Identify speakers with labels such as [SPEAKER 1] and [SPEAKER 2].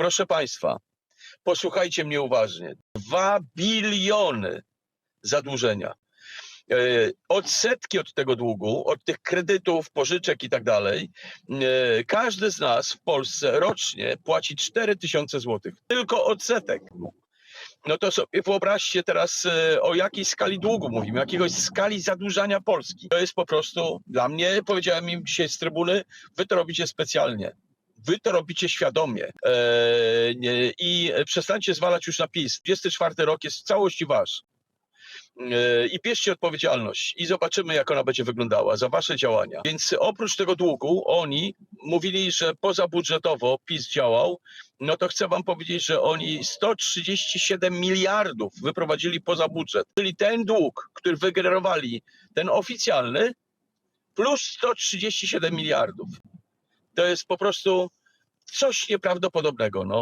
[SPEAKER 1] Proszę Państwa, posłuchajcie mnie uważnie. Dwa biliony zadłużenia. E, Odsetki od tego długu, od tych kredytów, pożyczek i tak dalej, e, każdy z nas w Polsce rocznie płaci 4 tysiące złotych. Tylko odsetek. No to sobie wyobraźcie teraz, e, o jakiej skali długu mówimy, jakiegoś skali zadłużania Polski. To jest po prostu dla mnie, powiedziałem im dzisiaj z trybuny, wy to robicie specjalnie. Wy to robicie świadomie e, i przestańcie zwalać już na PiS. 24 rok jest w całości wasz. E, I bierzcie odpowiedzialność i zobaczymy, jak ona będzie wyglądała za wasze działania. Więc oprócz tego długu, oni mówili, że pozabudżetowo PiS działał, no to chcę wam powiedzieć, że oni 137 miliardów wyprowadzili poza budżet. Czyli ten dług, który wygenerowali, ten oficjalny, plus 137 miliardów. To jest po prostu coś nieprawdopodobnego. No.